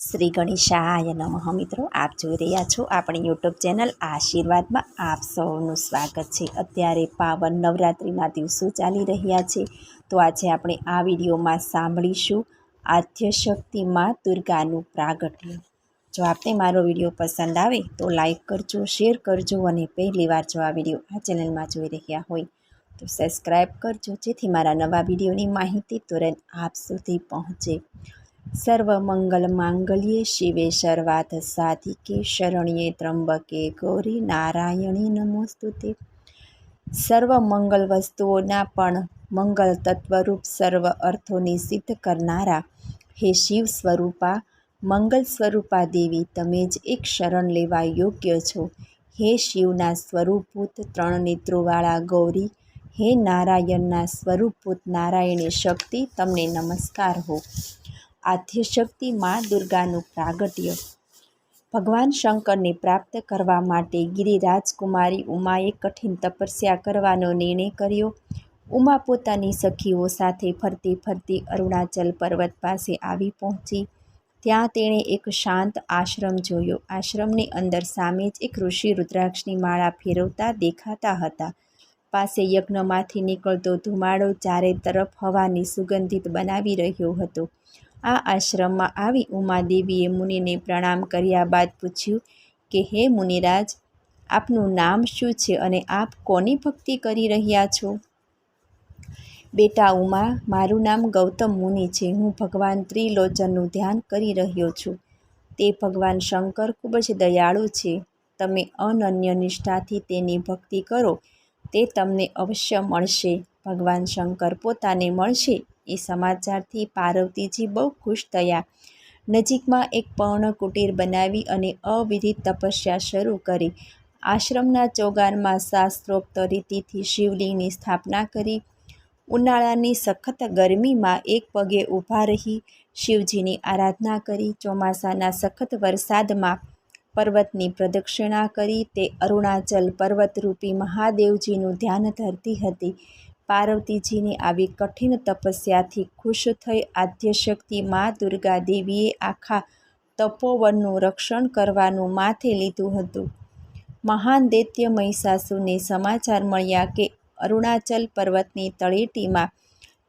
શ્રી ગણેશાય નમઃ. મિત્રો, આપ જોઈ રહ્યા છો આપણી યુટ્યુબ ચેનલ આશીર્વાદમાં આપ સૌનું સ્વાગત છે. અત્યારે પાવન નવરાત્રિના દિવસો ચાલી રહ્યા છે. તો આજે આપણે આ વિડીયોમાં સાંભળીશું આદ્યશક્તિ માં દુર્ગાનું પ્રાગટ્ય. જો આપને મારો વીડિયો પસંદ આવે તો લાઈક કરજો, શેર કરજો અને પહેલીવાર જો આ વીડિયો આ ચેનલમાં જોઈ રહ્યા હોય તો સબસ્ક્રાઈબ કરજો જેથી મારા નવા વિડીયોની માહિતી તુરંત આપ સુધી પહોંચે. સર્વમંગલ માંગલ્યે શિવે સર્વાર્થ સાધિકે, શરણ્યે ત્રંબકે ગૌરી નારાયણી નમોસ્તુતે. સર્વ મંગલ વસ્તુઓના પણ મંગલ તત્વરૂપ સર્વ અર્થોને સિદ્ધ કરનારા, હે શિવ સ્વરૂપા, મંગલ સ્વરૂપા દેવી, તમે જ એક શરણ લેવા યોગ્ય છો. હે શિવના સ્વરૂપભૂત ત્રણ નેત્રોવાળા ગૌરી, હે નારાયણના સ્વરૂપભૂત નારાયણી શક્તિ, તમને નમસ્કાર હો. આદ્યશક્તિ મા દુર્ગાનું પ્રાગટ્ય. ભગવાન શંકરને પ્રાપ્ત કરવા માટે ગિરિરાજકુમારી ઉમાએ કઠિન તપસ્યા કરવાનો નિર્ણય કર્યો. ઉમા પોતાની સખીઓ સાથે ફરતી ફરતી અરુણાચલ પર્વત પાસે આવી પહોંચી. ત્યાં તેણે એક શાંત આશ્રમ જોયો. આશ્રમની અંદર સામે જ એક ઋષિ રુદ્રાક્ષની માળા ફેરવતા દેખાતા હતા. પાસે યજ્ઞમાંથી નીકળતો ધુમાડો ચારે તરફ હવાની સુગંધિત બનાવી રહ્યો હતો. આ આશ્રમમાં આવી ઉમાદેવીએ મુનિને પ્રણામ કર્યા બાદ પૂછ્યું કે, હે મુનિરાજ, આપનું નામ શું છે અને આપ કોની ભક્તિ કરી રહ્યા છો? બેટા ઉમા, મારું નામ ગૌતમ મુનિ છે. હું ભગવાન ત્રિલોચનનું ધ્યાન કરી રહ્યો છું. તે ભગવાન શંકર ખૂબ જ દયાળુ છે. તમે અનન્ય નિષ્ઠાથી તેની ભક્તિ કરો. તે તમને અવશ્ય મળશે. ભગવાન શંકર પોતાને મળશે. એ સમાચારથી પાર્વતીજી બહુ ખુશ થયા. નજીકમાં એક પર્ણ કુટીર બનાવી અને અવિધિત તપસ્યા શરૂ કરી. આશ્રમના ચોગાનમાં શાસ્ત્રોક્ત રીતિથી શિવલિંગની સ્થાપના કરી. ઉનાળાની સખત ગરમીમાં એક પગે ઊભા રહી શિવજીની આરાધના કરી. ચોમાસાના સખત વરસાદમાં પર્વતની પ્રદક્ષિણા કરી. તે અરુણાચલ પર્વતરૂપી મહાદેવજીનું ધ્યાન ધરતી હતી. પાર્વતીજીની આવી કઠિન તપસ્યાથી ખુશ થઈ આદ્યશક્તિ મા દુર્ગા દેવીએ આખા તપોવનનું રક્ષણ કરવાનું માથે લીધું હતું. મહાન દૈત્ય મહિષાસુરને સમાચાર મળ્યા કે અરુણાચલ પર્વતની તળેટીમાં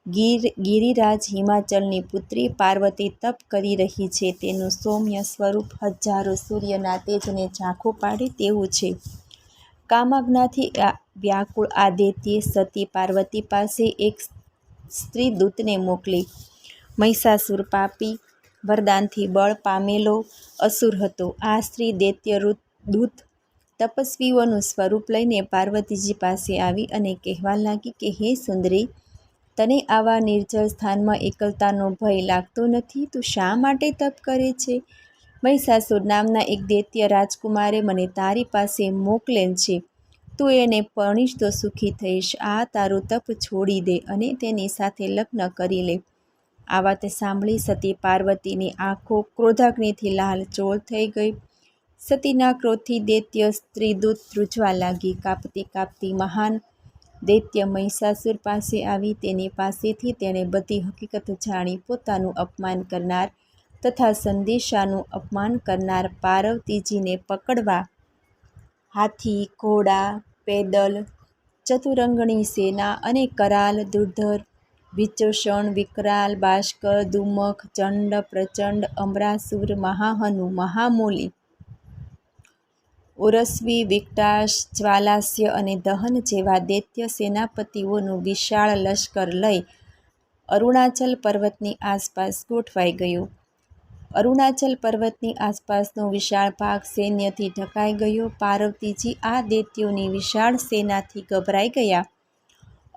ગીર, ગિરિરાજ હિમાચલની પુત્રી પાર્વતી તપ કરી રહી છે. તેનું સૌમ્ય સ્વરૂપ હજારો સૂર્યના તેજને ઝાંખું પાડે તેવું છે. કામાજ્ઞાથી વ્યાકુળ આ સતી પાર્વતી પાસે એક સ્ત્રી દૂતને મોકલી. મહિષાસુર પાપી, વરદાનથી બળ પામેલો અસુર હતો. આ સ્ત્રી દૈત્ય દૂત તપસ્વીઓનું સ્વરૂપ લઈને પાર્વતીજી પાસે આવી અને કહેવા લાગી કે, હે સુંદરી, તને આવા નિર્જળ સ્થાનમાં એકલતાનો ભય લાગતો નથી? તું શા માટે તપ કરે છે? મહિષાસુર નામના એક દૈત્ય રાજકુમારે મને તારી પાસે મોકલેલ છે. તું એને પરણીશ તો સુખી થઈશ. આ તારું તપ છોડી દે અને તેની સાથે લગ્ન કરી લે. આ વાત સાંભળી સતી પાર્વતીની આંખો ક્રોધાગ્નિથી લાલચોળ થઈ ગઈ. સતીના ક્રોધથી દૈત્ય સ્ત્રીદૂત ધ્રુજવા લાગી. કાપતી કાપતી મહાન દૈત્ય મહિષાસુર પાસે આવી. તેની પાસેથી તેણે બધી હકીકત જાણી. પોતાનું અપમાન કરનાર તથા સંદેશાનું અપમાન કરનાર પાર્વતીજીને પકડવા હાથી, ઘોડા, પેદલ, ચતુરંગણી સેના અને કરાલ, દુર્ધર, વિચોષણ, વિકરાલ બાષ્કર દુમખ, ચંડ, પ્રચંડ, અમરાસુર, મહાહનુ, મહામૂલી, ઓરસ્વી, વિકટાશ, જ્વાલાસ્ય અને દહન જેવા દૈત્ય સેનાપતિઓનું વિશાળ લશ્કર લઈ અરુણાચલ પર્વતની આસપાસ ગોઠવાઈ ગયું. અરુણાચલ પર્વતની આસપાસનો વિશાળ ભાગ સૈન્યથી ઢકાઈ ગયો. પાર્વતીજી આ દૈત્યોની વિશાળ સેનાથી ગભરાઈ ગયા.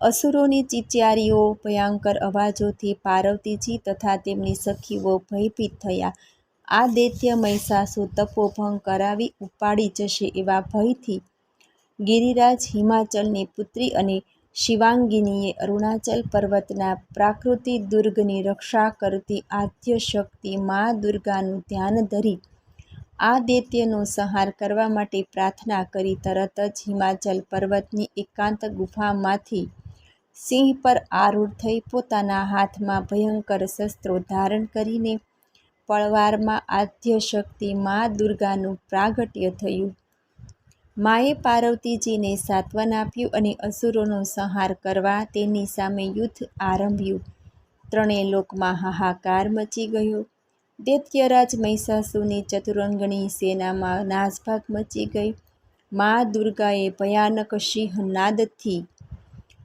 અસુરોની ચિચિયારીઓ ભયંકર અવાજોથી પાર્વતીજી તથા તેમની સખીઓ ભયભીત થયા. આ દૈત્ય મહિષાસુ તપોભંગ કરાવી ઉપાડી જશે એવા ભયથી ગિરિરાજ હિમાચલની પુત્રી અને શિવાંગિનીએ અરુણાચલ પર્વતના પ્રાકૃતિક દુર્ગની રક્ષા કરતી આદ્ય શક્તિ મા દુર્ગાનું ધ્યાન ધરી આ દૈત્યનો સંહાર કરવા માટે પ્રાર્થના કરી તરત જ હિમાચલ પર્વતની એકાંત ગુફામાંથી સિંહ પર આરૂઢ થઈ પોતાના હાથમાં ભયંકર શસ્ત્રો ધારણ કરીને પળવારમાં આદ્ય શક્તિ મા દુર્ગાનું પ્રાગટ્ય થયું. માએ પાર્વતીજીને સાંત્વન આપ્યું અને અસુરોનો સંહાર કરવા તેની સામે યુદ્ધ આરંભ્યું. ત્રણેય લોકમાં હાહાકાર મચી ગયો. દૈત્યરાજ મહિષાસુની ચતુરંગણી સેનામાં નાસભાગ મચી ગઈ. મા દુર્ગાએ ભયાનક સિંહનાદથી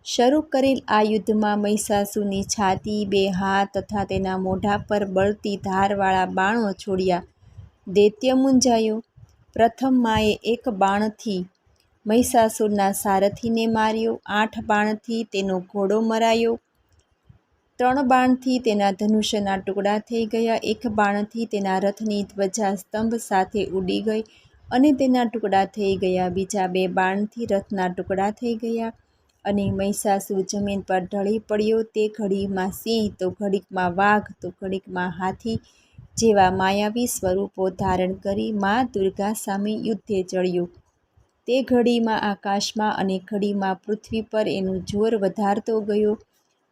શરૂ કરેલ આ યુદ્ધમાં મહિષાસુની છાતી, બે હાથ તથા તેના મોઢા પર બળતી ધારવાળા બાણો છોડ્યા. દૈત્ય મૂંઝાયો. પ્રથમ માએ એક બાણથી મહિષાસુરના સારથીને માર્યો, આઠ બાણથી તેનો ઘોડો મરાયો, ત્રણ બાણથી તેના ધનુષ્યના ટુકડા થઈ ગયા, એક બાણથી તેના રથની ધ્વજા સ્તંભ સાથે ઉડી ગઈ અને તેના ટુકડા થઈ ગયા, બીજા બે બાણથી રથના ટુકડા થઈ ગયા અને મહિષાસુર જમીન પર ઢળી પડ્યો, તે ઘડીમાં સિંહ, તો ઘડીકમાં વાઘ, તો ઘડીકમાં હાથી જેવા માયાવી સ્વરૂપો ધારણ કરી મા દુર્ગા સામે યુદ્ધે ચડ્યો. તે ઘડીમાં આકાશમાં અને ઘડીમાં પૃથ્વી પર એનું જોર વધારતો ગયો,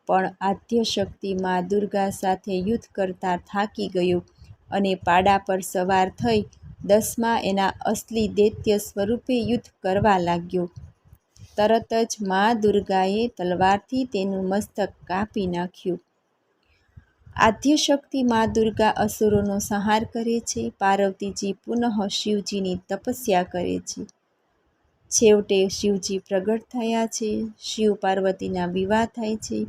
પણ આદ્યશક્તિ મા દુર્ગા સાથે યુદ્ધ કરતાં થાકી ગયો અને પાડા પર સવાર થઈ દસમાં એના અસલી દૈત્ય સ્વરૂપે યુદ્ધ કરવા લાગ્યો. તરત જ મા દુર્ગાએ તલવારથી તેનું મસ્તક કાપી નાખ્યું. આદ્યશક્તિ મા દુર્ગા અસુરોનો સંહાર કરે છે, પાર્વતીજી પુનઃ શિવજીની તપસ્યા કરે છે. છેવટે શિવજી પ્રગટ થયા છે, શિવ પાર્વતીના વિવાહ થાય છે.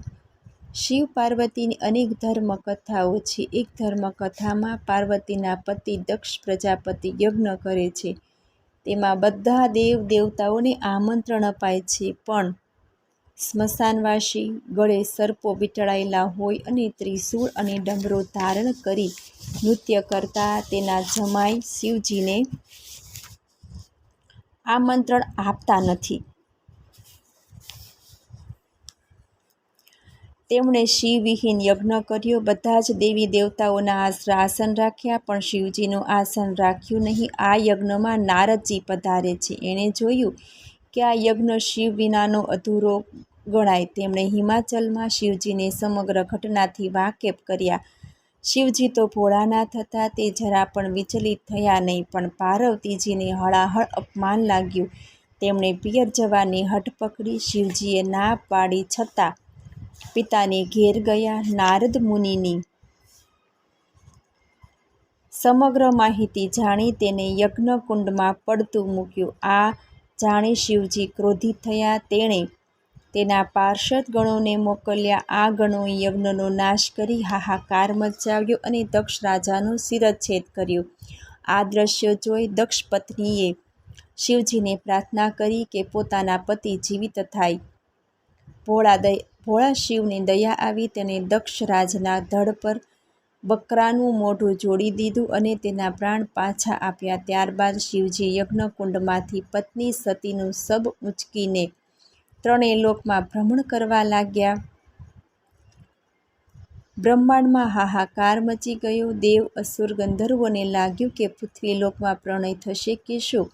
શિવ પાર્વતીની અનેક ધર્મ કથાઓ છે. એક ધર્મકથામાં પાર્વતીના પતિ દક્ષ પ્રજાપતિ યજ્ઞ કરે છે. તેમાં બધા દેવ દેવતાઓને આમંત્રણ અપાય છે, પણ સ્મશાનવાસી ગળે સર્પો વીંટળાયેલા હોય અને ત્રિશૂળ અને ડમરો ધારણ કરી નૃત્ય કરતા તેના જમાઈ શિવજીને આમંત્રણ આપતા નથી. તેમણે શિવવિહીન યજ્ઞ કર્યો. બધા જ દેવી દેવતાઓના આસન રાખ્યા, પણ શિવજીનું આસન રાખ્યું નહીં. આ યજ્ઞમાં નારદજી પધારે છે. એણે જોયું કે આ યજ્ઞ શિવ વિનાનો અધૂરો ગણાય? તેમણે હિમાચલમાં શિવજીને સમગ્ર ઘટનાથી વાકેફ કર્યા. શિવજી તો ભોળાનાથ હતા તે જરા પણ વિચલિત થયા નહીં, પણ પાર્વતીજીને હળાહળ અપમાન લાગ્યું. તેમણે પિયર જવાની હઠ પકડી શિવજીએ ના પાડી છતાં પિતાને ઘેર ગયા નારદ મુનિની. સમગ્ર માહિતી જાણી તેને યજ્ઞકુંડમાં પડતું મૂક્યું. આ જાણી શિવજી ક્રોધિત થયા. તેણે તેના પાર્ષદ ગણોને મોકલ્યા. આ ગણોએ યજ્ઞનો નાશ કરી હાહાકાર મચાવ્યો અને દક્ષ રાજાનો શિરચ્છેદ કર્યો. આ દ્રશ્ય જોઈ દક્ષ પત્નીએ શિવજીને પ્રાર્થના કરી કે પોતાના પતિ જીવિત થાય. ભોળા દય ભોળા શિવને દયા આવી તેને દક્ષરાજના ધડ પર બકરાનું મોઢું જોડી દીધું અને તેના પ્રાણ પાછા આપ્યા. ત્યારબાદ શિવજી યજ્ઞકુંડમાંથી પત્ની સતીનું સબ ઊંચકીને ત્રણેય લોકમાં ભ્રમણ કરવા લાગ્યા. બ્રહ્માંડમાં હાહાકાર મચી ગયો. દેવ અસુર ગંધર્વોને લાગ્યું કે પૃથ્વીલોકમાં પ્રણય થશે કે શું?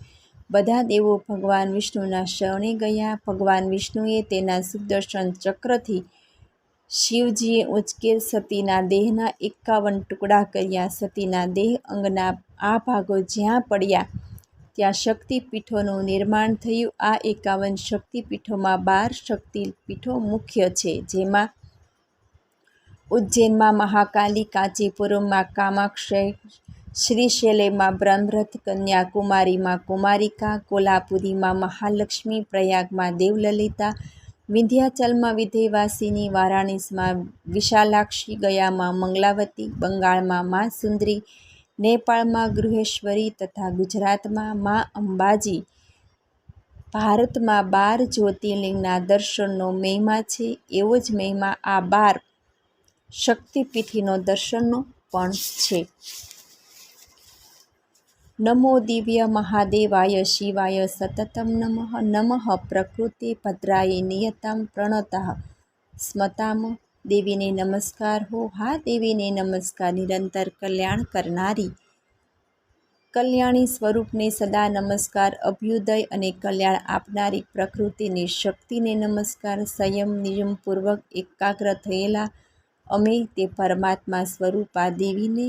બધા દેવો ભગવાન વિષ્ણુના શરણે ગયા. ભગવાન વિષ્ણુએ તેના સુદર્શન ચક્રથી શિવજીએ ઉંચકેલ સતીના દેહના એકાવન ટુકડા કર્યા. સતીના દેહ અંગના આ ભાગો જ્યાં પડ્યા, ત્યાં શક્તિપીઠોનું નિર્માણ થયું. આ એકાવન શક્તિપીઠોમાં બાર શક્તિપીઠો મુખ્ય છે, જેમાં ઉજ્જૈનમાં મહાકાલી, કાંચીપુરમમાં કામાક્ષય, શ્રીશૈલેમાં બ્રહ્મરથ, કન્યાકુમારીમાં કુમારિકા, કોલ્હાપુરીમાં મહાલક્ષ્મી, પ્રયાગમાં દેવલલિતા વિંધ્યાચલમાં વિધેયવાસિની વારાણસીમાં વિશાલાક્ષી ગયામાં મંગલાવતી બંગાળમાં મા સુંદરી, નેપાળમાં ગૃહેશ્વરી તથા ગુજરાતમાં મા અંબાજી. ભારતમાં બાર જ્યોતિર્લિંગના દર્શનનો મહિમા છે, એવો જ મહિમા આ બાર શક્તિપીઠીનો દર્શનનો પણ છે. નમો દિવ્ય મહાદેવાય શિવાય સતતમ નમઃ નમઃ પ્રકૃતિ ભદ્રાય નિયતમ પ્રણતા સ્મતામ દેવીને નમસ્કાર હો હા દેવીને નમસ્કાર નિરંતર કલ્યાણ કરનારી કલ્યાણી સ્વરૂપને સદા નમસ્કાર અભ્યુદય અને કલ્યાણ આપનારી પ્રકૃતિની શક્તિને નમસ્કાર સંયમ નિયમપૂર્વક એકાગ્ર થયેલા અમે તે પરમાત્મા સ્વરૂપા દેવીને